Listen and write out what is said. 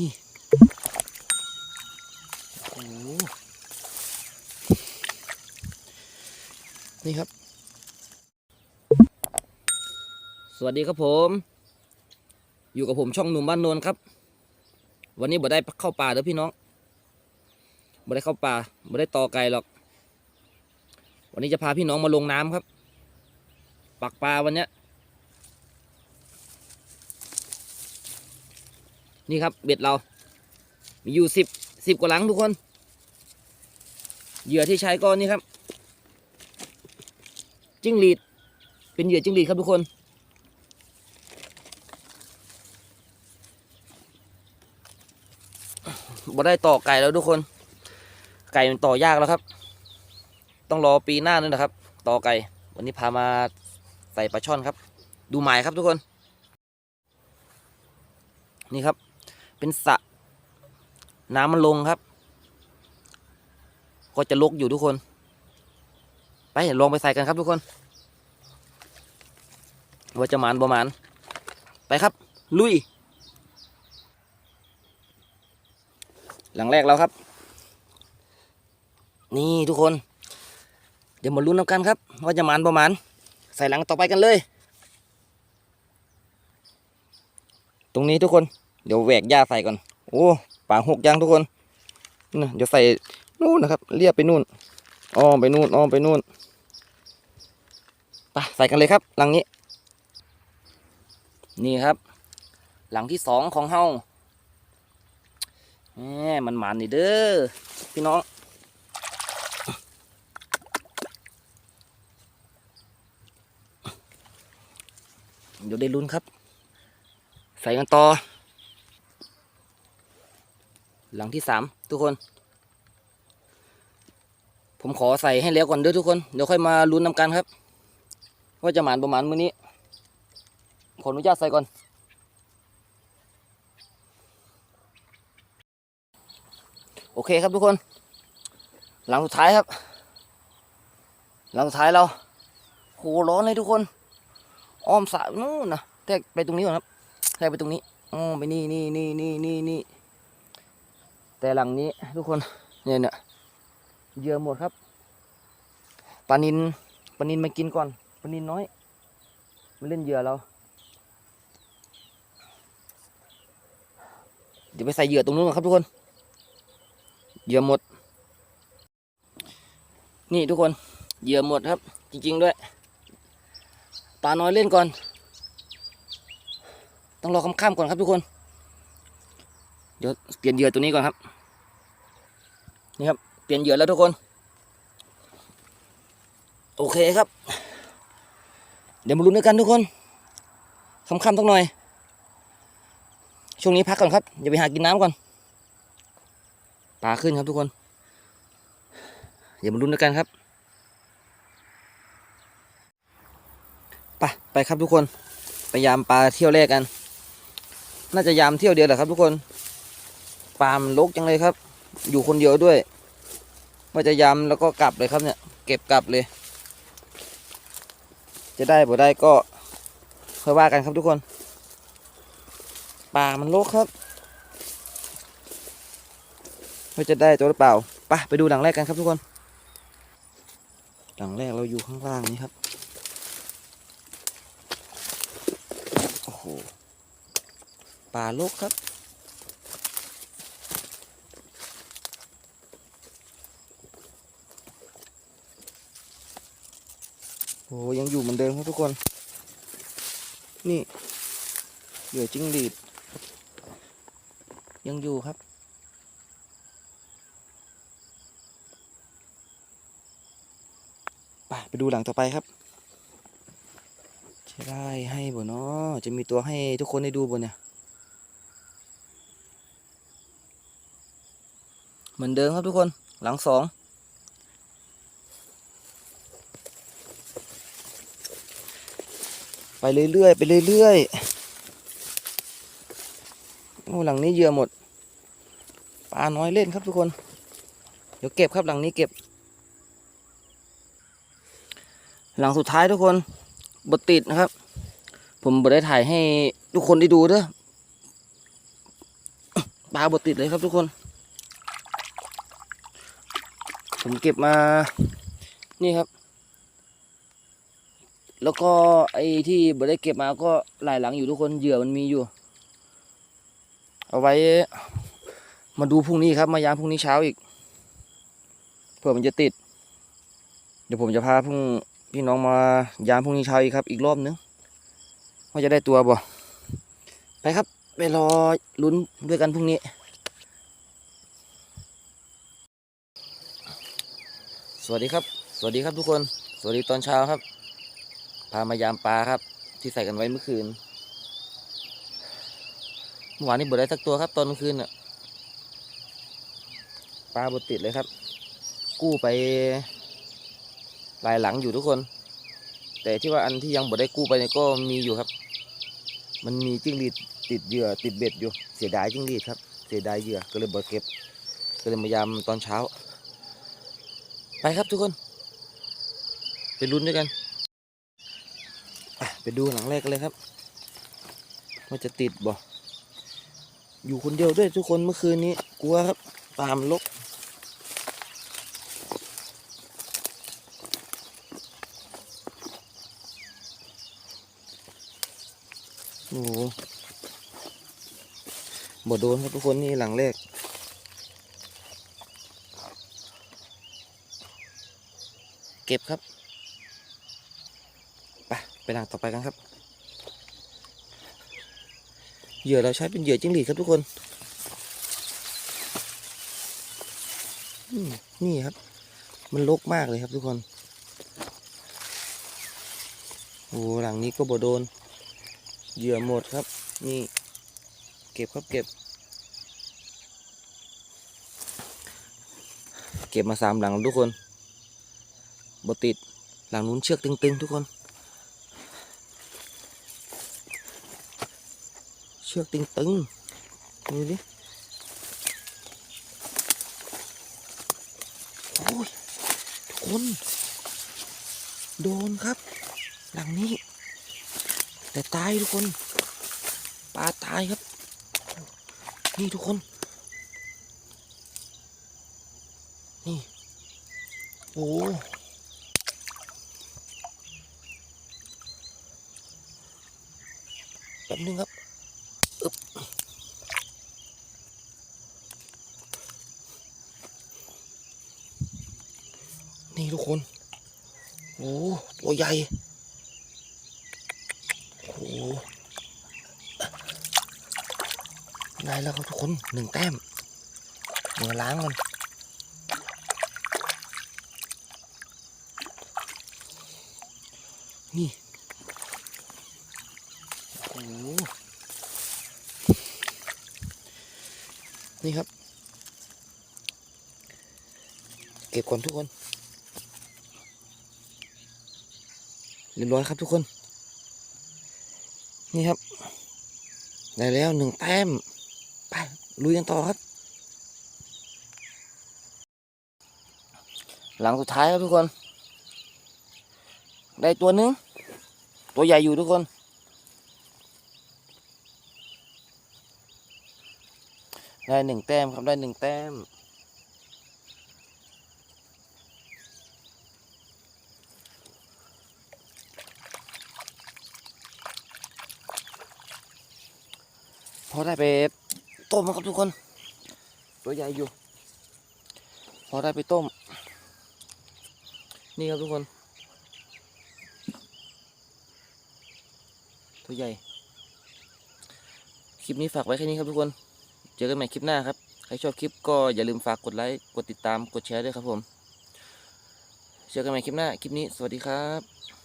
นี่โอ้โหนี่ครับ สวัสดีครับผม อยู่กับผมช่องหนุ่มบ้านโนนครับ วันนี้บ่ได้เข้าป่าเด้อพี่น้องบ่ได้เข้าป่าบ่ได้ต่อไก่หรอก วันนี้จะพาพี่น้องมาลงน้ำครับ ปักปลาวันเนี้ย นี่ครับเบ็ดเรา มีอยู่สิบสิบกว่าหลังทุกคน เหยื่อที่ใช้ก็นี่ครับ จิ้งหรีด เป็นเหยื่อจิ้งหรีดครับทุกคน บ่ได้ต่อไก่แล้วทุกคน ไก่มันต่อยากแล้วครับ ต้องรอปีหน้านั่นนะครับ ต่อไก่ วันนี้พามาใส่ปลาช่อนครับ ดูหมายครับทุกคน นี่ครับ เป็นสระน้ำมันลงครับ ก็จะลกอยู่ทุกคน ไปลองไปใส่กันครับทุกคน ว่าจะหมานประมาณ ไปครับ ลุย หลังแรกแล้วครับ นี่ทุกคน เดี๋ยวมาลุ้นน้ำกันครับ ว่าจะหมานประมาณ ใส่หลังต่อไปกันเลย ตรงนี้ทุกคน เดี๋ยวแหวกหญ้าใส่ก่อน โอ้ป่าหกยางทุกคนนะเดี๋ยวใส่นู่นนะครับ เรียบไปนู่น อ้อมไปนู่น อ้อมไปนู่นไปใส่กันเลยครับ หลังนี้ นี่ครับ หลังที่สองของเฮาแหมมันหมานนี่เด้อ พี่น้องเดี๋ยวได้ลุ้นครับ ใส่กันต่อ หลังที่สามทุกคน ผมขอใส่ให้แล้วก่อนเด้อทุกคน เดี๋ยวค่อยมาลุ้นนำกันครับ ว่าจะหมานประมาณมื้อนี้ ขออนุญาตใส่ก่อน โอเคครับทุกคน หลังสุดท้ายครับ หลังสุดท้ายเราโหร้อนเลยทุกคน อ้อมสระนู่นนะแทกไปตรงนี้ก่อนครับแทกไปตรงนี้อ้อไปนี่นี่นี่นี่นี่นี่ แต่หลังนี้ทุกคนเนี่ยเนี่ยเหยื่อหมดครับปลานินปลานินมากินก่อนปลานินน้อยมาเล่นเหยื่อเราเดี๋ยวไปใส่เหยื่อตรงนู้นก่อนครับทุกคนเหยื่อหมด นี่ทุกคนเหยื่อหมดครับ จริง ๆ ด้วยปลาน้อยเล่นก่อน ต้องรอค่ำๆก่อนครับทุกคน เดี๋ยวเปลี่ยนเหยื่อตัวนี้ก่อนครับ นี่ครับ เปลี่ยนเหยื่อแล้วทุกคน โอเคครับ เดี๋ยวมาลุ้นด้วยกันทุกคนค่ำๆสักหน่อย ช่วงนี้พักก่อนครับอย่าไปหากินน้ำก่อนปลาขึ้นครับทุกคนอย่ามาลุ้นด้วยกันครับไปไปครับทุกคน ไปยามปลาเที่ยวแรกกัน น่าจะยามเที่ยวเดียวแหละครับทุกคน ปลามันลกจังเลยครับ อยู่คนเดียวด้วยว่าจะยามแล้วก็กลับเลยครับเนี่ย เก็บกลับเลย จะได้บ่ได้ก็ค่อยว่ากันครับทุกคนปลามันลกครับว่าจะได้ตัวหรือเปล่าไปไปดูหลังแรกกันครับทุกคน หลังแรกเราอยู่ข้างล่างนี้ครับโอ้โหปลาโลกครับ โอ้ยังอยู่เหมือนเดิมครับทุกคน นี่เหยื่อจิ้งหรีด ยังอยู่ครับ ไปไปดูหลังต่อไปครับ จะได้ให้บ่เนาะจะมีตัวให้ทุกคนได้ดูบ่เนี่ย เหมือนเดิมครับทุกคน หลังสอง ไปเรื่อยๆไปเรื่อยๆโอ้หลังนี้เหยื่อหมดปลาน้อยเล่นครับทุกคน เดี๋ยวเก็บครับหลังนี้เก็บ หลังสุดท้ายทุกคนบดติดนะครับ ผมบดได้ถ่ายให้ทุกคนได้ดูเด้อปลาบดติดเลยครับทุกคน ผมเก็บมานี่ครับ แล้วก็ไอ้ที่บ่ได้เก็บมาก็หลายหลังอยู่ทุกคนเหยื่อมันมีอยู่ เอาไว้ มาดูพรุ่งนี้ครับ มายามพรุ่งนี้เช้าอีกเผื่อมันจะติด เดี๋ยวผมจะพาพรุ่งพี่น้องมายามพรุ่งนี้เช้าอีกครับ อีกรอบนึงว่าจะได้ตัวบ่ไปครับ ไปรอลุ้นด้วยกันพรุ่งนี้สวัสดีครับ สวัสดีครับทุกคน สวัสดีตอนเช้าครับ พามายามปลาครับ ที่ใส่กันไว้เมื่อคืนเมื่อวานนี้บดได้สักตัวครับตอนกลางคืนน่ะปลาบดติดเลยครับ กู้ไปหลายหลังอยู่ทุกคน แต่ที่ว่าอันที่ยังบดได้กู้ไปเนี่ยก็มีอยู่ครับ มันมีจิ้งหรีดติดเหยื่อติดเบ็ดอยู่ เสียดายจิ้งหรีดครับ เสียดายเหยื่อก็เลยบดเก็บ ก็เลยมายามตอนเช้า ไปครับทุกคน ไปลุ้นด้วยกัน ไปดูหลังแรกกันเลยครับว่าจะติดบ่อยู่คนเดียวด้วยทุกคนเมื่อคืนนี้ กลัวครับปามลกโอ้โหบ่โดนครับทุกคนนี่หลังแรกเก็บครับ ไปหลังต่อไปกันครับ เหยื่อเราใช้เป็นเหยื่อจิ้งหรีดครับทุกคน นี่ครับ มันลกมากเลยครับทุกคน โอ้หลังนี้ก็บ่โดน เหยื่อหมดครับ นี่ เก็บครับเก็บ เก็บมาสามหลังทุกคนบ่ติดหลังนู้นเชือกตึงๆ ทุกคน ชือกตึงตึงๆดูดิโอ้ยทุกคน โดนครับ หลังนี้ แต่ตายทุกคนปลาตายครับ นี่ทุกคน นี่ โอ้แป๊บนึงครับ อึบนี่ทุกคน โอ้ตัวใหญ่ โอ้ได้แล้วครับทุกคนหนึ่งแต้มเดี๋ยวล้างมันนี่ โอ้โห นี่ครับ เก็บก่อนทุกคนเรียบร้อยครับทุกคน นี่ครับ ได้แล้วหนึ่งแต้ม ไปลุยกันต่อครับ หลังสุดท้ายครับทุกคน ได้ตัวหนึง ตัวใหญ่อยู่ทุกคน ได้หนึ่งแต้มครับได้หนึ่งแต้ม พอได้ไปต้มครับทุกคน ตัวใหญ่อยู่ พอได้ไปต้ม นี่ครับทุกคน ตัวใหญ่ คลิปนี้ฝากไว้แค่นี้ครับทุกคน จอกันใหม่คลิปหน้าครับ ใครชอบคลิปก็อย่าลืมฝากกดไลค์ กดติดตาม กดแชร์ด้วยครับผม เจอกันใหม่คลิปหน้า คลิปนี้ สวัสดีครับ